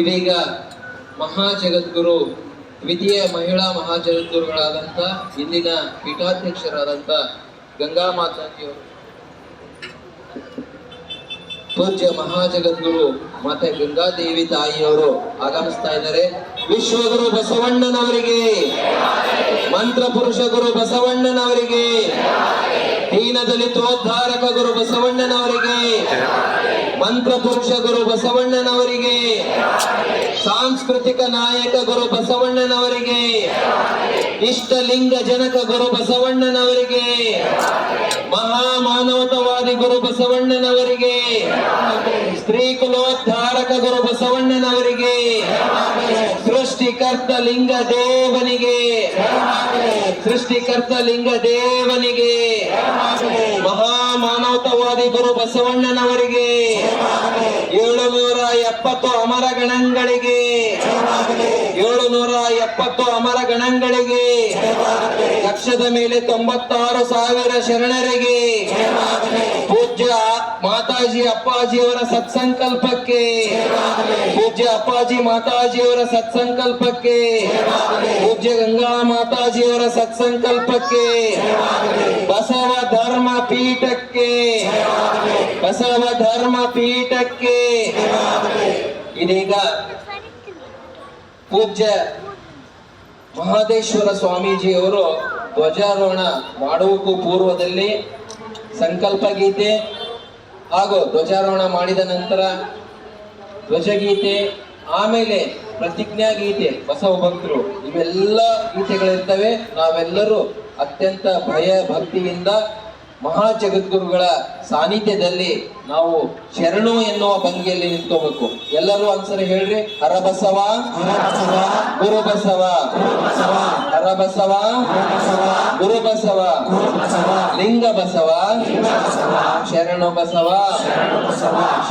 ಇದೀಗ ಮಹಾ ಜಗದ್ಗುರು ದ್ವಿತೀಯ ಮಹಿಳಾ ಮಹಾ ಇಲ್ಲಿನ ಪೀಠಾಧ್ಯಕ್ಷರಾದಂಥ ಗಂಗಾ ಮಾತಾಜಿಯವರು. ಪೂಜ್ಯ ಮಹಾಜಗದ್ಗುರು ಮಾತೆ ಗಂಗಾದೇವಿ ತಾಯಿಯವರು ಆಗಮಿಸ್ತಾ ಇದ್ದಾರೆ. ವಿಶ್ವಗುರು ಬಸವಣ್ಣನವರಿಗೆ, ಮಂತ್ರ ಪುರುಷ ಗುರು ಬಸವಣ್ಣನವರಿಗೆ ದೀನ ದಲಿತೋದ್ಧಾರಕ ಗುರು ಬಸವಣ್ಣನವರಿಗೆ ಮಂತ್ರ ಪುರುಷ ಗುರು ಬಸವಣ್ಣನವರಿಗೆ, ಸಾಂಸ್ಕೃತಿಕ ನಾಯಕ ಗುರು ಬಸವಣ್ಣನವರಿಗೆ, ಇಷ್ಟಲಿಂಗ ಜನಕ ಗುರು ಬಸವಣ್ಣನವರಿಗೆ, ಮಹಾಮಾನವತವಾದಿ ಗುರು ಬಸವಣ್ಣನವರಿಗೆ ಸ್ತ್ರೀ ಕುಲೋದ್ಧಾರಕ ಗುರು ಬಸವಣ್ಣನವರಿಗೆ, ಸೃಷ್ಟಿಕರ್ತ ಲಿಂಗ ದೇವನಿಗೆ, ಸೃಷ್ಟಿಕರ್ತ ಲಿಂಗ ದೇವನಿಗೆ, ಮಹಾಮಾನವತವಾದಿ ಗುರು ಬಸವಣ್ಣನವರಿಗೆ ಎಪ್ಪತ್ತು ಅಮರ ಗಣಗಳಿಗೆ. ಏಳುನೂರ ಎಪ್ಪತ್ತು ಅಮರ ಗಣಗಳಿಗೆ. ಲಕ್ಷದ ಮೇಲೆ ತೊಂಬತ್ತಾರು ಸಾವಿರ ಶರಣರಿಗೆ. ಪೂಜ್ಯ ಮಾತಾಜಿ ಅಪ್ಪಾಜಿಯವರ ಸತ್ಸಂಕಲ್ಪಕ್ಕೆ. ಪೂಜ್ಯ ಅಪ್ಪಾಜಿ ಮಾತಾಜಿಯವರ ಸತ್ಸಂಕಲ್ಪಕ್ಕೆ. ಪೂಜ್ಯ ಗಂಗಾ ಮಾತಾಜಿಯವರ ಸತ್ಸಂಕಲ್ಪಕ್ಕೆ. ಬಸವ ಧರ್ಮ ಪೀಠಕ್ಕೆ. ಬಸವ ಧರ್ಮ ಪೀಠಕ್ಕೆ. ಇದೀಗ ಪೂಜ್ಯ ಮಹಾದೇಶ್ವರ ಸ್ವಾಮೀಜಿಯವರು ಧ್ವಜಾರೋಹಣ ಮಾಡುವಕ್ಕೂ ಪೂರ್ವದಲ್ಲಿ ಸಂಕಲ್ಪ ಗೀತೆ ಹಾಗೂ ಧ್ವಜಾರೋಹಣ ಮಾಡಿದ ನಂತರ ಧ್ವಜಗೀತೆ, ಆಮೇಲೆ ಪ್ರತಿಜ್ಞಾ ಗೀತೆ ಬಸವ ಭಕ್ತರು ಇವೆಲ್ಲ ಗೀತೆಗಳಿರ್ತವೆ. ನಾವೆಲ್ಲರೂ ಅತ್ಯಂತ ಭಯ ಭಕ್ತಿಯಿಂದ ಮಹಾ ಜಗದ್ಗುರುಗಳ ಸಾನ್ನಿಧ್ಯದಲ್ಲಿ ನಾವು ಶರಣು ಎನ್ನುವ ಭಂಗಿಯಲ್ಲಿ ನಿಂತ್ಕೋಬೇಕು. ಎಲ್ಲರೂ ಒಂದ್ಸರಿ ಹೇಳ್ರಿ. ಹರಬಸವ, ಗುರುಬಸವ ಹರಬಸವ, ಗುರುಬಸವ ಲಿಂಗ ಬಸವ ಶರಣು ಬಸವ,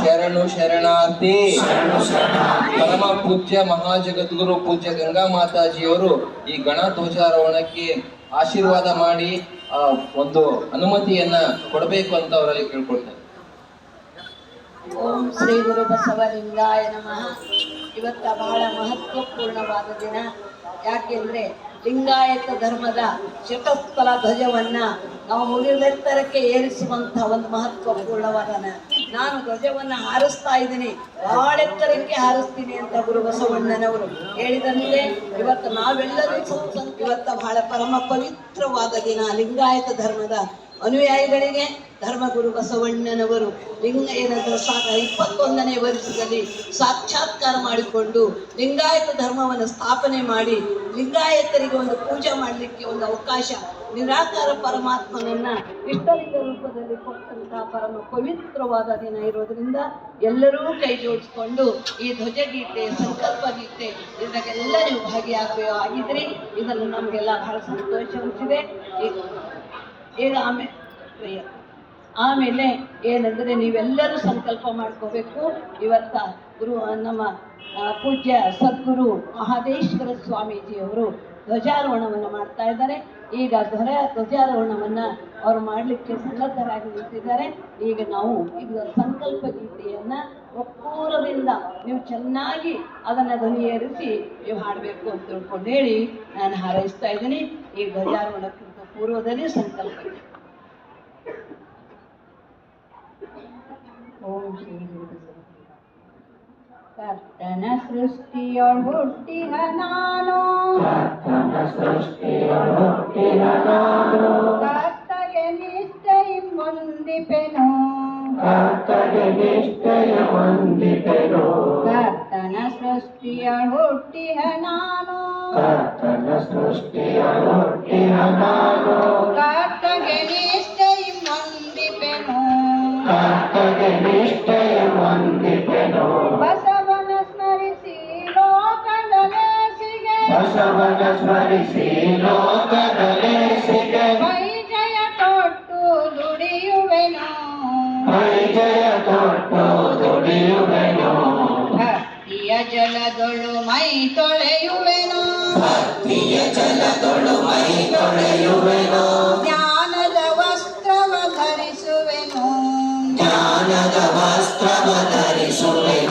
ಶರಣು ಶರಣಾರ್ಥಿ, ಪರಮ ಪೂಜ್ಯ ಮಹಾ ಜಗದ್ಗುರು ಪೂಜ್ಯ ಗಂಗಾ ಮಾತಾಜಿಯವರು ಈ ಗಣ ಧ್ವಜಾರೋಹಣಕ್ಕೆ ಆಶೀರ್ವಾದ ಮಾಡಿ ಆ, ಒಂದು ಅನುಮತಿಯನ್ನ ಕೊಡಬೇಕು ಅಂತ ಅವರಲ್ಲಿ ಕೇಳ್ಕೊಳ್ತಾರೆ. ಓಂ ಶ್ರೀ ಗುರು ಬಸವಲಿಂಗಾಯ ನಮಃ. ಇವತ್ತ ಬಹಳ ಮಹತ್ವಪೂರ್ಣವಾದ ದಿನ. ಯಾಕೆಂದ್ರೆ ಲಿಂಗಾಯತ ಧರ್ಮದ ಶತಸ್ಥಲ ಧ್ವಜವನ್ನ ನಾವು ಮುಗಿಲೆತ್ತರಕ್ಕೆ ಏರಿಸುವಂತ ಒಂದು ಮಹತ್ವಪೂರ್ಣವಾದ ನ- ನಾನು ಧ್ವಜವನ್ನ ಹಾರಿಸ್ತಾ ಇದ್ದೀನಿ. ಬಹಳ ಎತ್ತರಕ್ಕೆ ಹಾರಿಸ್ತೀನಿ ಅಂತ ಗುರು ಬಸವಣ್ಣನವರು ಹೇಳಿದಂತೆ, ಇವತ್ತು ನಾವೆಲ್ಲರೂ ಇವತ್ತ ಬಹಳ ಪರಮ ಪವಿತ್ರವಾದ ದಿನ ಲಿಂಗಾಯತ ಧರ್ಮದ ಅನುಯಾಯಿಗಳಿಗೆ ಧರ್ಮಗುರು ಬಸವಣ್ಣನವರು ಲಿಂಗಾಯತ ಸಾಕ ಇಪ್ಪತ್ತೊಂದನೇ ವರ್ಷದಲ್ಲಿ ಸಾಕ್ಷಾತ್ಕಾರ ಮಾಡಿಕೊಂಡು ಲಿಂಗಾಯತ ಧರ್ಮವನ್ನು ಸ್ಥಾಪನೆ ಮಾಡಿ ಲಿಂಗಾಯತರಿಗೆ ಒಂದು ಪೂಜೆ ಮಾಡಲಿಕ್ಕೆ ಒಂದು ಅವಕಾಶ ನಿರಾಕಾರ ಪರಮಾತ್ಮನನ್ನ ಇಷ್ಟಲಿಂಗ ರೂಪದಲ್ಲಿ ಕೊಟ್ಟಂತಹ ಪರಮ ಪವಿತ್ರವಾದ ದಿನ ಇರೋದ್ರಿಂದ ಎಲ್ಲರೂ ಕೈ ಜೋಡಿಸ್ಕೊಂಡು ಈ ಧ್ವಜಗೀತೆ ಸಂಕಲ್ಪ ಗೀತೆ ಇದಕ್ಕೆಲ್ಲ ನೀವು ಭಾಗಿಯಾಗಬೇಕು ಆಗಿದ್ರಿ ಇದನ್ನು ನಮಗೆಲ್ಲ ಬಹಳ ಸಂತೋಷ ಅನಿಸಿದೆ. ಈಗ ಈಗ ಆಮೇಲೆ ಆಮೇಲೆ ಏನಂದ್ರೆ ನೀವೆಲ್ಲರೂ ಸಂಕಲ್ಪ ಮಾಡ್ಕೋಬೇಕು. ಇವತ್ತ ಗುರು ನಮ್ಮ ಪೂಜ್ಯ ಸದ್ಗುರು ಮಹಾದೇಶ್ವರ ಸ್ವಾಮೀಜಿಯವರು ಧ್ವಜಾರೋಹಣವನ್ನು ಮಾಡ್ತಾ ಇದ್ದಾರೆ. ಈಗ ಧ್ವರ, ಧ್ವಜಾರೋಹಣವನ್ನು ಅವ್ರು ಮಾಡಲಿಕ್ಕೆ ಸನ್ನದ್ಧರಾಗಿ ನಿಂತಿದ್ದಾರೆ. ಈಗ ನಾವು ಈಗ ಸಂಕಲ್ಪ ಗೀತೆಯನ್ನ ಒಕ್ಕೂರದಿಂದ ನೀವು ಚೆನ್ನಾಗಿ ಅದನ್ನ ಧ್ವನಿ ಏರಿಸಿ ನೀವು ಹಾಡಬೇಕು ಅಂತ ತಿಳ್ಕೊಂಡು ಹೇಳಿ ನಾನು ಹಾರೈಸ್ತಾ ಇದ್ದೀನಿ. ಈ ಧ್ವಜಾರೋಹಣಕ್ಕಿಂತ ಪೂರ್ವದಲ್ಲಿ ಸಂಕಲ್ಪ ಗೀತೆ. ಓಂ ಶ್ರೀ ಗುರು ಕರ್ತನ ಸೃಷ್ಟಿಯೊಳ್ ಹುಟ್ಟಿಹ ನಾನು ಕರ್ತಗೆ ನಿಷ್ಠೈ ಮುಂದಿಪೆನು ಕರ್ತನ ಸೃಷ್ಟಿಯೊಳ್ ಹುಟ್ಟಿಹ ನಾನು ಕರ್ತಗೆ ನಿಷ್ಠೈ ಮುಂದಿಪೆನು ಬಸವನ ಸ್ಮರಿಸಿ ಲೋಕದಲೆ ಸಿಗೆ ಬಸವನ ಸ್ಮರಿಸಿ ಲೋಕದಲ್ಲೇ ತೊಳೆಯುವೆನು ಭಕ್ತಿಯ ಜಲದೊಳು ಮೈ ತೊಳೆಯುವೆನು ಜ್ಞಾನದ ವಸ್ತ್ರವ ಧರಿಸುವೆನು ಜ್ಞಾನದ ವಸ್ತ್ರವ ಧರಿಸುವೆನು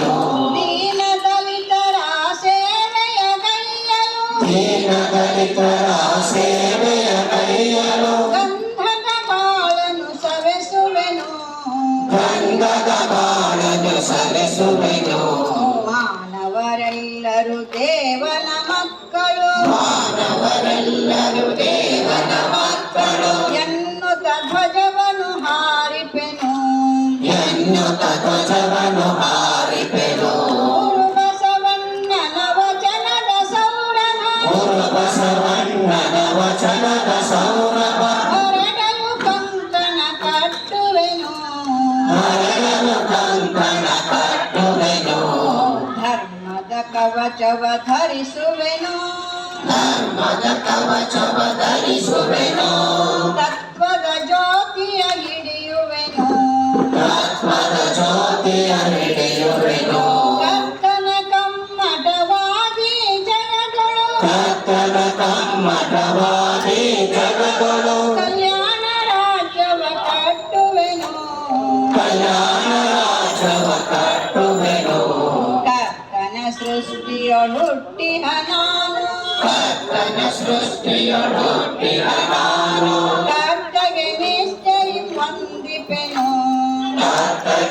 છબ ધરી સુબેનો ધર્મ તવ છબ ધરી સુબેનો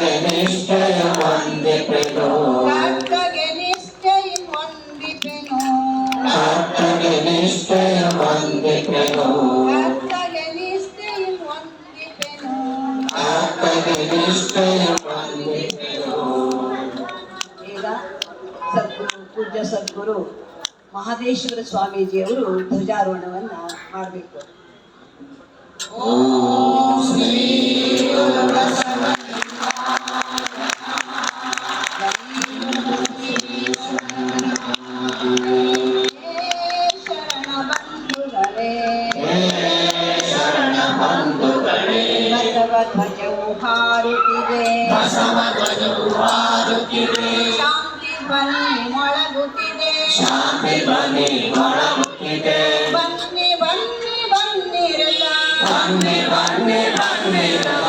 ಕರ್ತಗೆ ನಿಶ್ಚಯ ವಂದಿಪೆನು ಕರ್ತಗೆ ನಿಶ್ಚಯ ವಂದಿಪೆನು ಕರ್ತಗೆ ನಿಶ್ಚಯ ವಂದಿಪೆನು ಕರ್ತಗೆ ನಿಶ್ಚಯ ವಂದಿಪೆನು ಕರ್ತಗೆ ನಿಶ್ಚಯ ವಂದಿಪೆನು ಈಗ ಸದ್ಗುರು ಪೂಜ್ಯ ಸದ್ಗುರು ಮಹದೇಶ್ವರ ಸ್ವಾಮೀಜಿಯವರು ಧ್ವಜಾರೋಹಣವನ್ನ ಮಾಡಬೇಕು ಶರಣ ಹಾರುತ್ತಿದೆ ಶಾಂತಿ ಧ್ವನಿ ಮೊಳಗುತ್ತಿದೆ ಶಾಂತಿ ಬನ್ನಿ ಮೊಳಗುತ್ತಿದೆ ಬನ್ನಿ ಬನ್ನಿ ಬನ್ನಿರಲ್ಲ ಬನ್ನಿ ಬನ್ನಿ ಬನ್ನಿರಲ್ಲ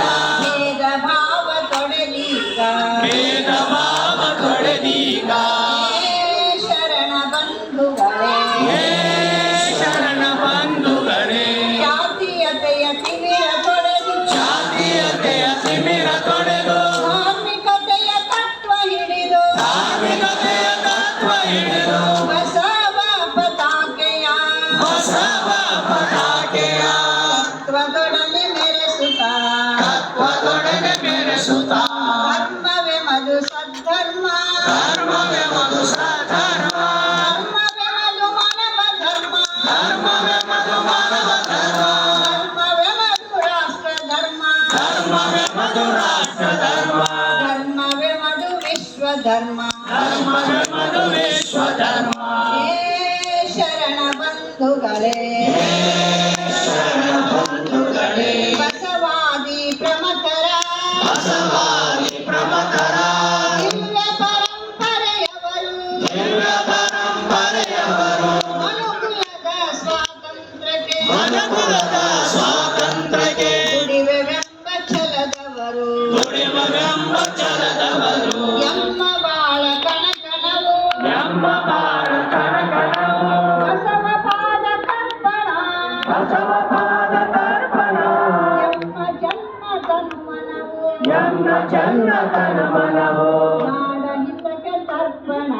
ಎಮ್ಮ ಜನ್ಮ ತನ್ಮನವು. ನಾಡ ಹಿತಕ್ಕೆ ತರ್ಪಣ.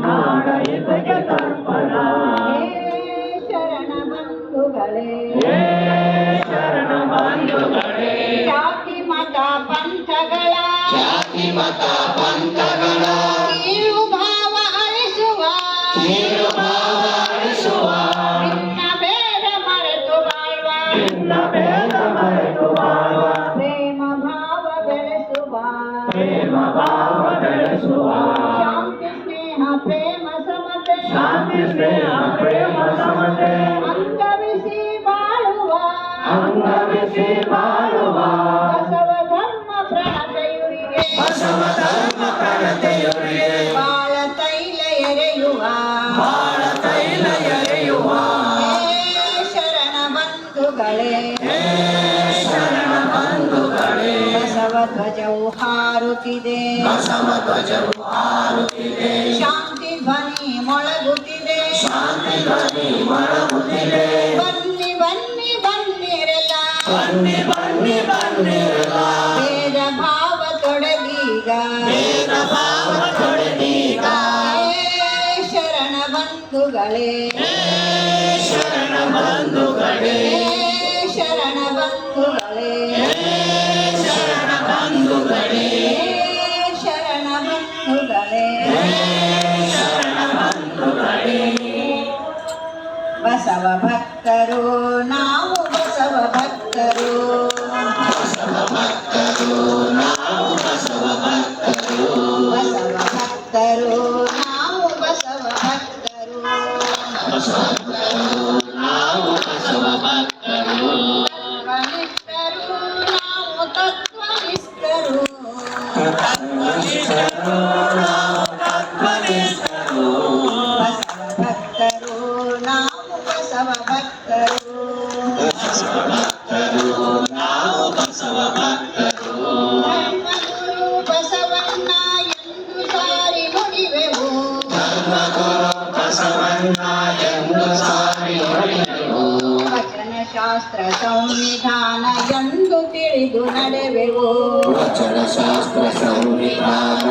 ನಾಡ ಹಿತಕ್ಕೆ ತರ್ಪಣ ಶರಣ ಬಂಧುಗಳೇ ಹೇ ಶರಣ ಬಂಧುಗಳೇ. ಜಾತಿ ಮತ ಪಂಥಗಳ. ಜಾತಿ ಮತ ಪಂಥಗಳ. ಅಂಗವಿಸಿ ಬಾಳುವ ಬಸವ ಧರ್ಮ ಪ್ರಣತೆಯುರಿಗೆ ಬಸವ ಧರ್ಮ ಪ್ರಣತೆಯವರಿಗೆ ಬಾಳ ತೈಲ ಎರೆಯುವ ಬಾಳ ತೈಲ ಎರೆಯುವ ಹೇ ಶರಣ ಬಂಧುಗಳೇ ಹೇ ಶರಣ ಬಂಧುಗಳೇ ಬಸವ ಧ್ವಜವು ಹಾರುತ್ತಿದೆ ಬಸವ ಧ್ವಜವು ಹಾರುತ್ತಿದೆ ಶಾಂತಿ ಧ್ವನಿ ಮೊಳಗುತ್ತಿದೆ ಶಾಂತಿ ಧ್ವನಿ ಮೊಳಗುತ್ತಿದೆ ಬನ್ನಿ ಬನ್ನಿ ಬನ್ನಿರಲ್ಲ ಬನ್ನಿ ಬನ್ನಿ ಬನ್ನಿ ಭೇದ ಭಾವ ತೊಡಗೀಗ. ಭೇದ ಭಾವ ತೊಡಗೀಗ. ಶರಣ ಬಂಧುಗಳೇ. ಶರಣ ಬಂಧುಗಳೇ. భక్తరు భక్తరు నావు బసవ భక్తరు బసవన్న ఎందు సారి నుడివెవు ధర్మగురు బసవన్న ఎందు వచన శాస్ತ್ರ సంవిధాನ ఎందు ತಿಳಿದು ನಡೆವೆವು ವಚನ ಶಾಸ್ತ್ರ ಸಂವಿಧಾನ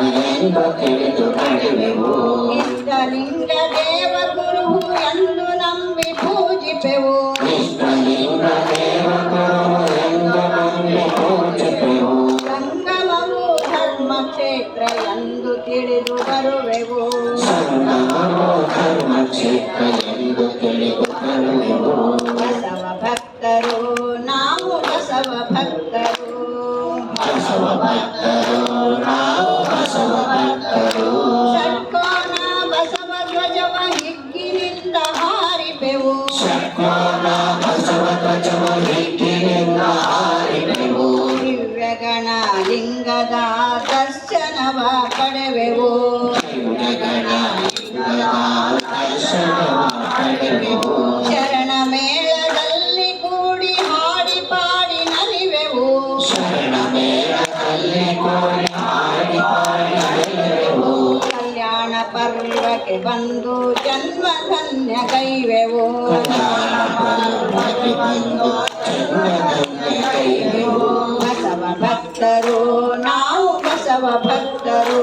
যাচ্ছে ಬಸವ ಭಕ್ತರು ನಾವು ಬಸವ ಭಕ್ತರು.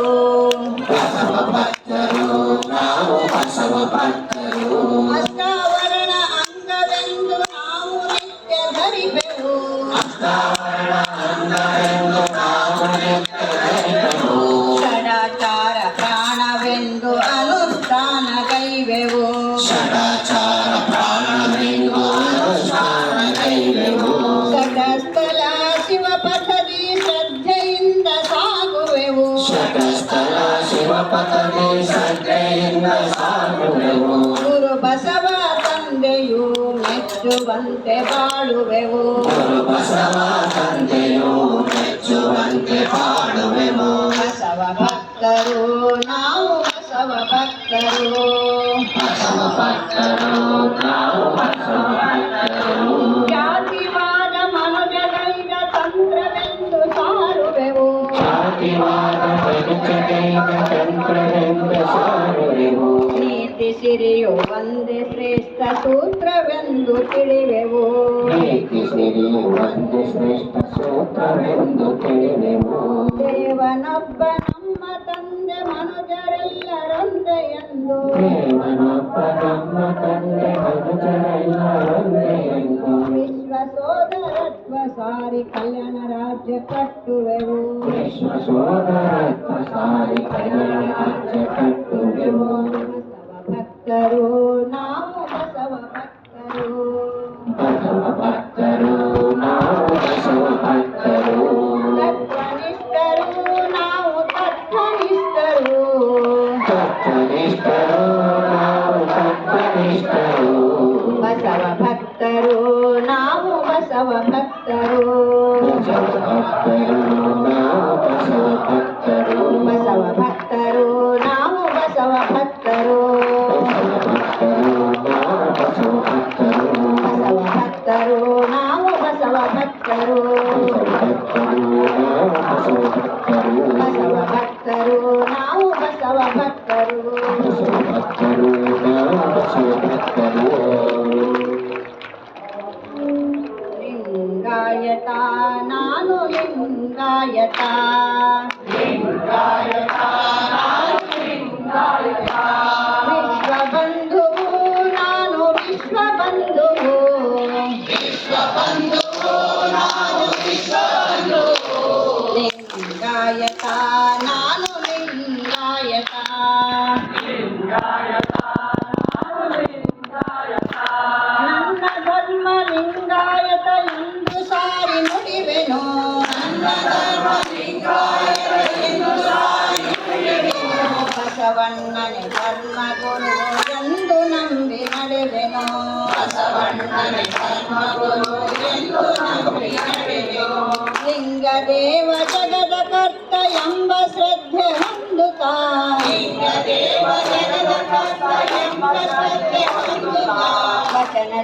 ಮೆಚ್ಚುವಂತೆ ಬಾಳುವೆವು ಬಸವ ತಂದೆಯು ಮೆಚ್ಚುವಂತೆ ಬಾಳುವೆವು ಬಸವ ಭಕ್ತರು ನಾವು ಬಸವ ಭಕ್ತರು ಬಸವ ಭಕ್ತರು ನಾವು ಬಸವ ಭಕ್ತರು ಜಾತಿವಾದ ಮನುಜದೈದ ತಂತ್ರವೆಂದು ಸಾರುವೆವು ಜಾತಿವಾದ ಮನುಜದೈದ ತಂತ್ರವೆಂದು ಸಾರುವೆವು ನೀತಿ ಸಿರಿಯುವಂತೆ ಶ್ರೇಷ್ಠ ಸೂತ್ರವೆಂದು ತಿಳಿವೆವು ಒಂದು ಶ್ರೇಷ್ಠ ಸೂತ್ರವೆಂದು ತಿಳಿವೆವು ದೇವನೊಬ್ಬ ನಮ್ಮ ತಂದೆ ಮನುಜರೆಲ್ಲರೊಂದ ಎಂದು ದೇವನೊಬ್ಬ ನಮ್ಮ ತಂದೆ ಮನುಜರೆಲ್ಲರೊಂದ ಎಂದು ವಿಶ್ವ ಸೋದರತ್ವ ಸಾರಿ ಕಲ್ಯಾಣ ರಾಜ್ಯ ಕಟ್ಟ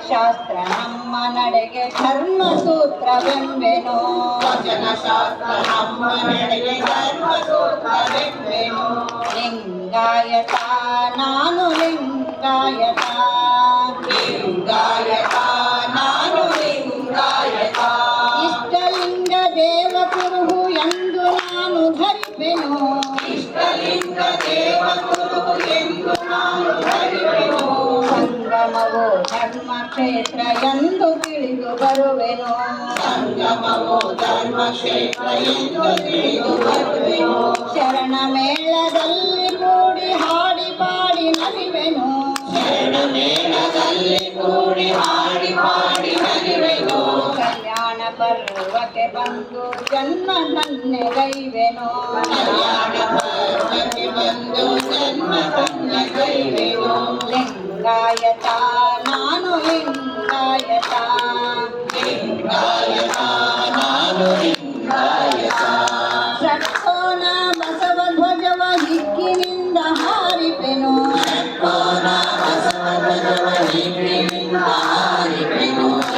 ಶಾಸ್ತ್ರ ನಮ್ಮ ನಡೆಗೆ ಧರ್ಮ ಸೂತ್ರವೆಂಬೆನು ವಚನ ಶಾಸ್ತ್ರ ನಮ್ಮ ನಡೆಗೆ ಧರ್ಮ ಸೂತ್ರವೆಂಬೆನು ಲಿಂಗಾಯತ ನಾನು ಲಿಂಗಾಯತ. ಎಂದು ತಿಳಿದು ಬರುವೆನು ಶರಣ ಮೇಳದಲ್ಲಿ ಕೂಡಿ ಹಾಡಿ ಪಾಡಿ ನಲಿವೆನು ಶರಣ ಕೂಡಿ ಹಾಡಿ ಪಾಡಿ ನಲಿವೆನು ಕಲ್ಯಾಣ ಪರ್ವಕ್ಕೆ ಬಂದು ಜನ್ಮ ತನ್ನೆ ಗೈವೆನು ಕಲ್ಯಾಣ ಪರ್ವಕ್ಕೆ ಬಂದು ಜನ್ಮ ತನ್ನೆ ಗೈವೆನು ಲಿಂಗಾಯತ ನಾನು ಲಿಂಗ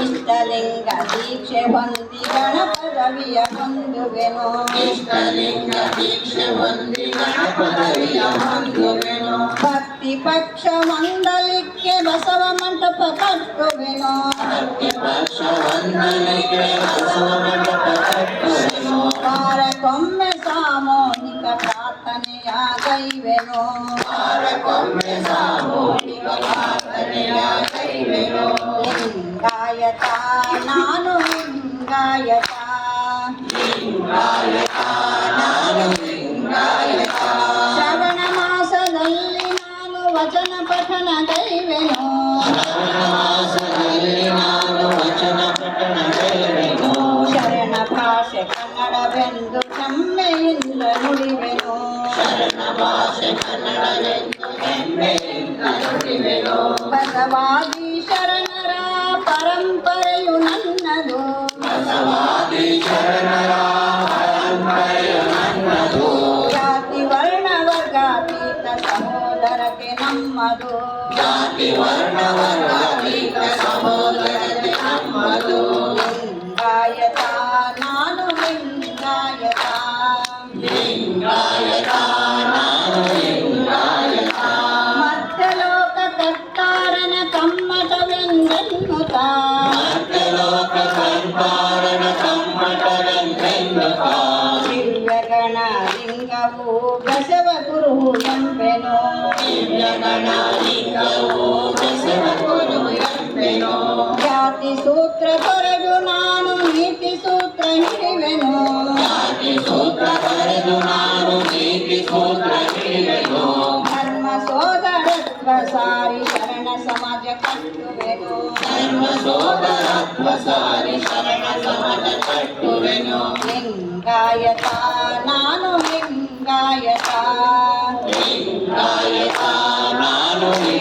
ಇಷ್ಟಲಿಂಗ ದೀಕ್ಷೆ ಹೊಂದಿ ಗಣಪದವಿಯ ಹೊಂದುವೆನು ಇಷ್ಟಲಿಂಗ ದೀಕ್ಷೆ ಹೊಂದಿ ಗಣಪದವಿಯ ಹೊಂದುವೆನು ಭಕ್ತಿ ಪಕ್ಷ ಮಂಡಲಿಕ್ಕೆ ಬಸವ ಮಂಟಪ ಕಟ್ಟ பார மரண శరణ సమాజ కట్టువెను. సర్వ సోదరత్వ సారి శరణ సమాజ లింగాయత నాను లింగాయత లింగాయత నాను లింగాయత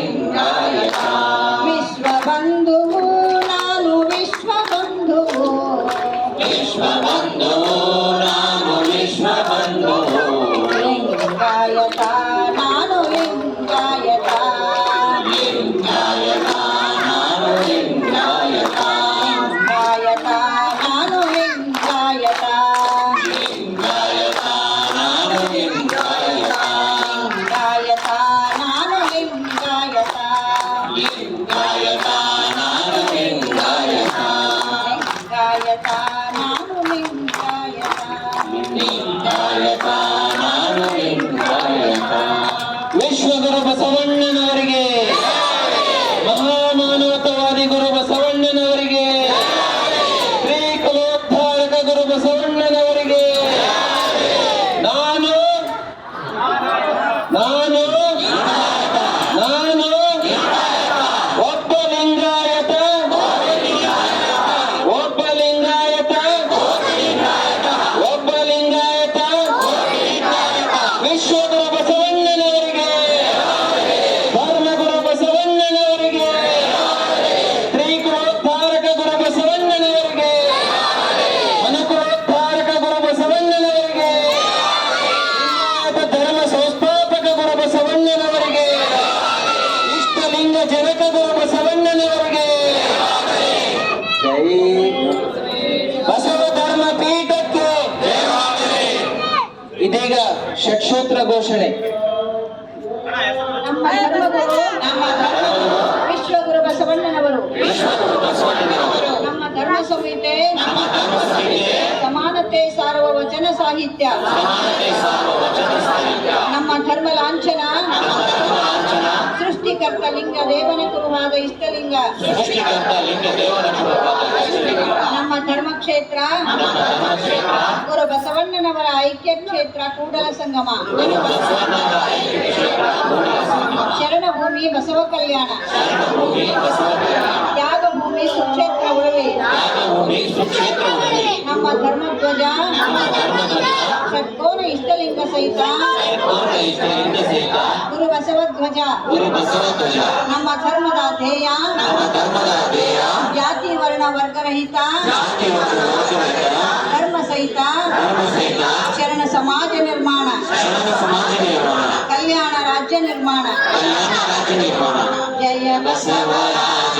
Thank you. ಘೋಷಣೆ ನಮ್ಮ ಧರ್ಮಗುರು ವಿಶ್ವಗುರು ಬಸವಣ್ಣನವರು. ನಮ್ಮ ಧರ್ಮ ಸಂಹಿತೆ ಸಮಾನತೆ ಸಾರುವ ವಚನ ಸಾಹಿತ್ಯ. ನಮ್ಮ ಧರ್ಮ ಲಾಂಛನ. ಸೃಷ್ಟಿಕರ್ತ ಲಿಂಗ ದೇವನ ಗುರುವಾದ ಇಷ್ಟ ಕೂಡಲ ಧರ್ಮಕ್ಷೇತ್ರ ಗುರು ಬಸವಣ್ಣನವರ ಐಕ್ಯ ಕ್ಷೇತ್ರ ಕೂಡಲ ಸಂಗಮ. ಶರಣ ಭೂಮಿ ಬಸವ ಕಲ್ಯಾಣ ಭೂಮಿ ಸುಕ್ಷೇತ್ರ ಉಳವಿ ನಾಗಭೂಮಿ ಸುಕ್ಷೇತ್ರ ಉಳಿವಿ. ನಮ್ಮ ಧರ್ಮಧ್ವಜ ನಮ್ಮ ಧರ್ಮಧ್ವಜ ಷಟ್ಕೋನ ಇಷ್ಟಲಿಂಗ ಸಹಿತ ಕೋಟ ಇಷ್ಟಲಿಂಗ ಸಹಿತ ಗುರು ಬಸವಧ್ವಜ ಗುರು ಬಸವಧ್ವಜ ನಮ್ಮ ಧರ್ಮದ ಧ್ಯೇಯ ನಮ್ಮ ಧರ್ಮದ ಧ್ಯೇಯ ಜಾತಿ ವರ್ಣ ವರ್ಗರಹಿತ ಜಾತಿ ಮತ್ತು ವರ್ಗರಹಿತ ಧರ್ಮ ಸಹಿತ ಧರ್ಮ ಸಹಿತ ಶರಣ ಸಮಾಜ ನಿರ್ಮಾಣ ಶರಣ ಸಮಾಜ ನಿರ್ಮಾಣ ಕಲ್ಯಾಣ ರಾಜ್ಯ ನಿರ್ಮಾಣ ಕಲ್ಯಾಣ ರಾಜ್ಯ ನಿರ್ಮಾಣ ಜಯ ಬಸವರಾಜ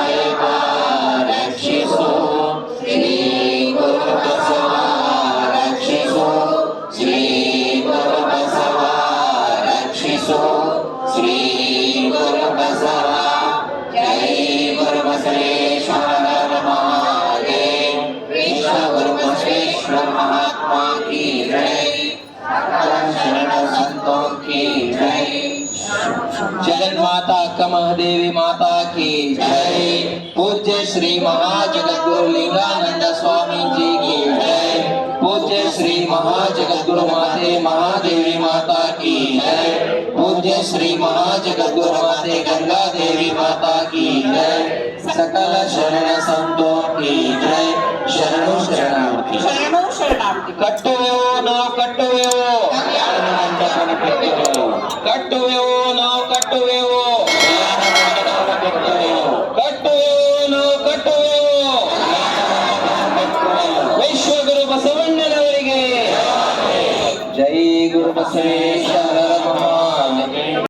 जगन माता कमह देवी माता की जय। पूज्य श्री महाजगत गुरु लिंगानंद स्वामी जी की जय। पूज्य श्री महाजगत गुरु माते महादेवी माता की जय। पूज्य श्री महाजगत गुरु माते गंगा देवी माता की जय। सकल शरण संतो की जय। शरण शरणार्थी शरण शरणार्थी कट्टो नो कट्टो